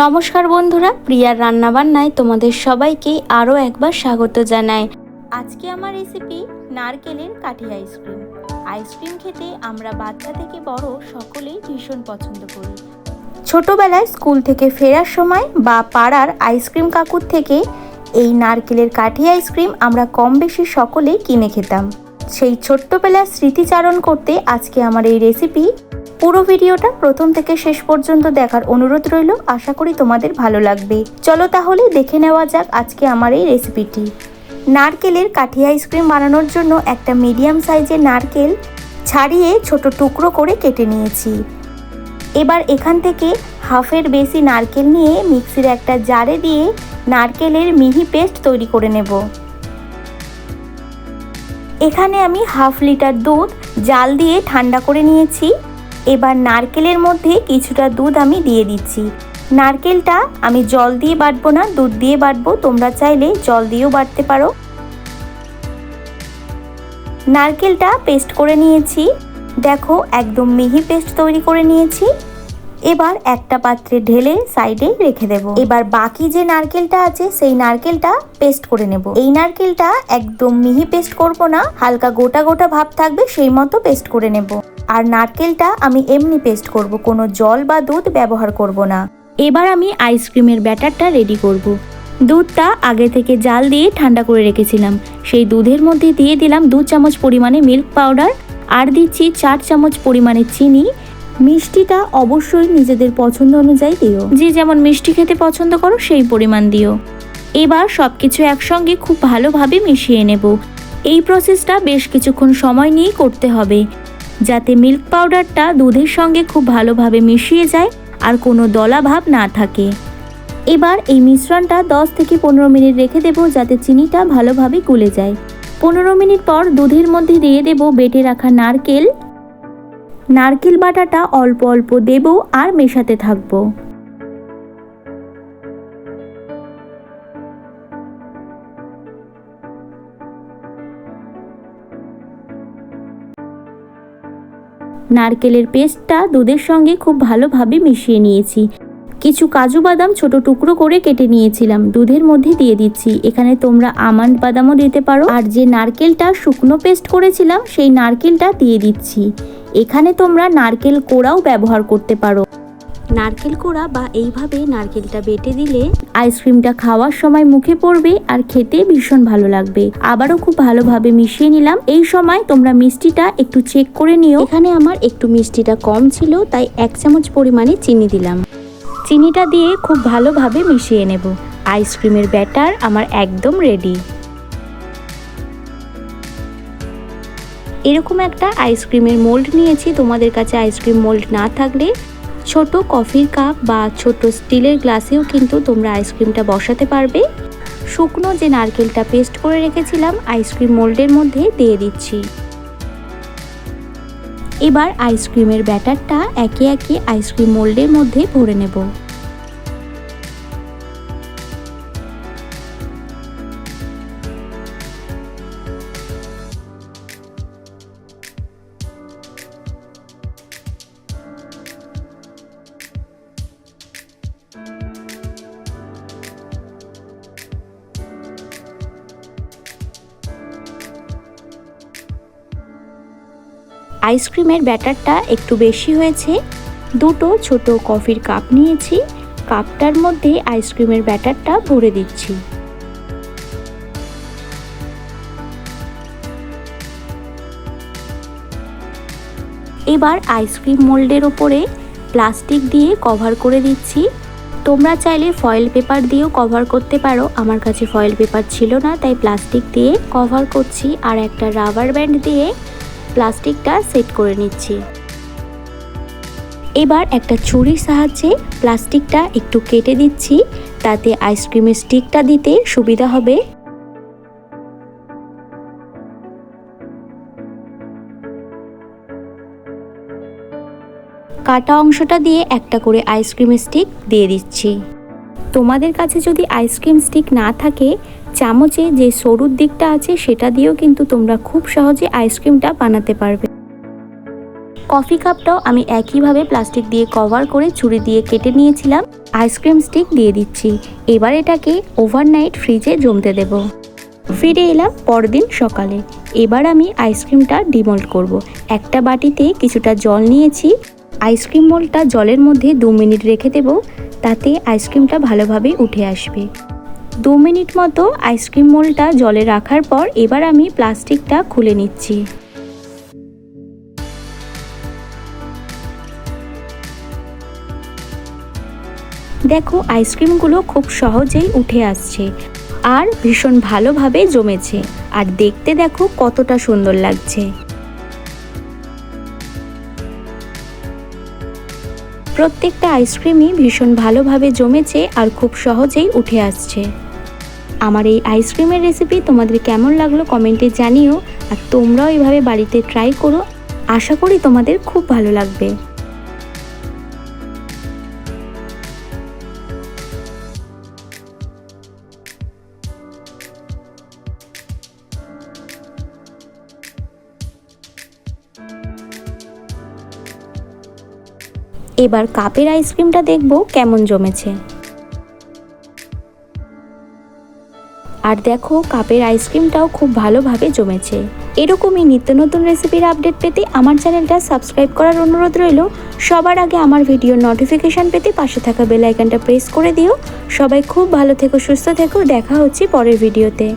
নমস্কার বন্ধুরা, প্রিয়ার রান্নাবান্নায় তোমাদের সবাইকে আরও একবার স্বাগত জানাই। আজকে আমার রেসিপি নারকেলের কাঠি আইসক্রিম আইসক্রিম খেতে আমরা বাচ্চা থেকে বড় সকলেই ভীষণ পছন্দ করি। ছোটবেলায় স্কুল থেকে ফেরার সময় বা পাড়ার আইসক্রিম কাকুর থেকে এই নারকেলের কাঠি আইসক্রিম আমরা কম বেশি সকলেই কিনে খেতাম। সেই ছোট্টবেলার স্মৃতিচারণ করতে আজকে আমার এই রেসিপি পুরো ভিডিওটা প্রথম থেকে শেষ পর্যন্ত দেখার অনুরোধ রইল। আশা করি তোমাদের ভালো লাগবে। চলো তাহলে দেখে নেওয়া যাক আজকে আমার এই রেসিপিটি নারকেলের কাঠি আইসক্রিম বানানোর জন্য একটা মিডিয়াম সাইজের নারকেল ছাড়িয়ে ছোট টুকরো করে কেটে নিয়েছি। এবার এখান থেকে হাফের বেশি নারকেল নিয়ে মিক্সির একটা জারে দিয়ে নারকেলের মিহি পেস্ট তৈরি করে নেব। এখানে আমি হাফ লিটার দুধ জাল দিয়ে ঠান্ডা করে নিয়েছি। এবার নারকেলের মধ্যে কিছুটা দুধ আমি দিয়ে দিচ্ছি। নারকেলটা আমি জল দিয়ে বাটবো না, দুধ দিয়ে বাটবো, তোমরা চাইলে জল দিয়েও বাটতে পারো। নারকেলটা পেস্ট করে নিয়েছি। দেখো, একদম মিহি পেস্ট তৈরি করে নিয়েছি। এবার একটা পাত্রে ঢেলে সাইডে রেখে দেব। এবার বাকি যে নারকেলটা আছে, সেই নারকেলটা পেস্ট করে নেব। এই নারকেলটা একদম মিহি পেস্ট করব না, হালকা গোটা গোটা ভাব থাকবে, সেই মতো পেস্ট করে নেব। আর নারকেলটা আমি এমনি পেস্ট করব, কোনো জল বা দুধ ব্যবহার করব না। এবার আমি আইসক্রিমের ব্যাটারটা রেডি করব। দুধটা আগে থেকে জাল দিয়ে ঠান্ডা করে রেখেছিলাম। সেই দুধের মধ্যে দিয়ে দিলাম দু চামচ পরিমাণে মিল্ক পাউডার আর দিচ্ছি চার চামচ পরিমাণে চিনি। মিষ্টিটা অবশ্যই নিজেদের পছন্দ অনুযায়ী দিও। যে যেমন মিষ্টি খেতে পছন্দ করো, সেই পরিমাণ দিও। এবার সব কিছু একসঙ্গে খুব ভালোভাবে মিশিয়ে নেব। এই প্রসেসটা বেশ কিছুক্ষণ সময় নিয়েই করতে হবে। যাতে মিল্ক পাউডারটা দুধের সঙ্গে খুব ভালোভাবে মিশিয়ে যায় আর কোনো দলা ভাব না থাকে। এবার এই মিশ্রণটা 10 থেকে পনেরো মিনিট রেখে দেব যাতে চিনিটা ভালোভাবে গুলে যায়। পনেরো মিনিট পর দুধের মধ্যে দিয়ে দেব বেটে রাখা নারকেল। নারকেল বাটাটা অল্প অল্প দেব আর মেশাতে থাকব। নারকেলের পেস্টটা দুধের সঙ্গে খুব ভালোভাবে মিশিয়ে নিয়েছি। কিছু কাজু বাদাম ছোট টুকরো করে কেটে নিয়েছিলাম। দুধের মধ্যে দিয়ে দিচ্ছি। এখানে তোমরা আমান্ড বাদামও দিতে পারো। আর যে নারকেলটা শুকনো পেস্ট করেছিলাম, সেই নারকেলটা দিয়ে দিচ্ছি। এখানে তোমরা নারকেল কোড়াও ব্যবহার করতে পারো। নারকেল কোড়া বা এইভাবে নারকেলটা বেটে দিলে আইসক্রিমটা খাওয়ার সময় মুখে পড়বে আর খেতে ভীষণ ভালো লাগবে। আবারও খুব ভালোভাবে মিশিয়ে নিলাম। এই সময় তোমরা মিষ্টিটা একটু চেক করে নিও। এখানে আমার একটু মিষ্টিটা কম ছিল তাই এক চামচ পরিমাণে চিনি দিলাম। চিনিটা দিয়ে খুব ভালোভাবে মিশিয়ে নেব। আইসক্রিমের ব্যাটার আমার একদম রেডি এরকম একটা আইসক্রিমের মোল্ড নিয়েছি। তোমাদের কাছে আইসক্রিম মোল্ড না থাকলে ছোট কফির কাপ বা ছোট স্টিলের গ্লাসেও কিন্তু তোমরা আইসক্রিমটা বসাতে পারবে। শুকনো যে নারকেলটা পেস্ট করে রেখেছিলাম, আইসক্রিম মোল্ডের মধ্যে দিয়ে দিচ্ছি। এবার আইসক্রিমের ব্যাটারটা একে একে আইসক্রিম মোল্ডের মধ্যে ভরে নেব। আইসক্রিমের ব্যাটারটা একটু বেশি হয়েছে। দুটো ছোট কফির কাপ নিয়েছি। কাপটার মধ্যে আইসক্রিমের ব্যাটারটা ভরে দিচ্ছি। এবার আইসক্রিম মোল্ডের ওপরে প্লাস্টিক দিয়ে কভার করে দিচ্ছি। তোমরা চাইলে ফয়েল পেপার দিয়েও কভার করতে পারো। আমার কাছে ফয়েল পেপার ছিল না, তাই প্লাস্টিক দিয়ে কভার করছি। আর একটা রাবার ব্যান্ড দিয়ে প্লাস্টিকটা সেট করে নিচ্ছি। এবার একটা ছুরির সাহায্যে প্লাস্টিকটা একটু কেটে দিচ্ছি তাতে আইসক্রিমের স্টিকটা দিতে সুবিধা হবে। কাটা অংশটা দিয়ে একটা করে আইসক্রিমের স্টিক দিয়ে দিচ্ছি। তোমাদের কাছে যদি আইসক্রিম স্টিক না থাকে চামচে যে সরুর দিকটা আছে সেটা দিয়েও কিন্তু তোমরা খুব সহজে আইসক্রিমটা বানাতে পারবে। কফি কাপটাও আমি একইভাবে প্লাস্টিক দিয়ে কভার করে ছুরি দিয়ে কেটে নিয়েছিলাম। আইসক্রিম স্টিক দিয়ে দিচ্ছি। এবার এটাকে ওভারনাইট ফ্রিজে জমতে দেব। ফিরে এলাম পরদিন সকালে। এবার আমি আইসক্রিমটা ডিমোল্ড করব। একটা বাটিতে কিছুটা জল নিয়েছি। আইসক্রিম মোল্ডটা জলের মধ্যে দু মিনিট রেখে দেব। তাতে আইসক্রিমটা ভালোভাবে উঠে আসবে। দু মিনিট মতো আইসক্রিম মোলটা জলে রাখার পর এবার আমি প্লাস্টিকটা খুলে নিচ্ছি। দেখো, আইসক্রিমগুলো খুব সহজেই উঠে আসছে আর ভীষণ ভালোভাবে জমেছে। আর দেখতে দেখো কতটা সুন্দর লাগছে। প্রত্যেকটা আইসক্রিমই ভীষণ ভালোভাবে জমেছে আর খুব সহজেই উঠে আসছে। আমার এই আইসক্রিমের রেসিপি তোমাদের কেমন লাগল কমেন্টে জানিও আর তোমরাও এভাবে বাড়িতে ট্রাই করো। আশা করি তোমাদের খুব ভালো লাগবে। এবার কাপের আইসক্রিমটা দেখব কেমন জমেছে। আর দেখো, কাপের আইসক্রিমটাও খুব ভালোভাবে জমেছে। এরকমই নিত্য নতুন রেসিপির আপডেট পেতে আমার চ্যানেলটা সাবস্ক্রাইব করার অনুরোধ রইল। সবার আগে আমার ভিডিওর নোটিফিকেশান পেতে পাশে থাকা বেল আইকনটা প্রেস করে দিও। সবাই খুব ভালো থেকো, সুস্থ থেকো। দেখা হচ্ছে পরের ভিডিওতে।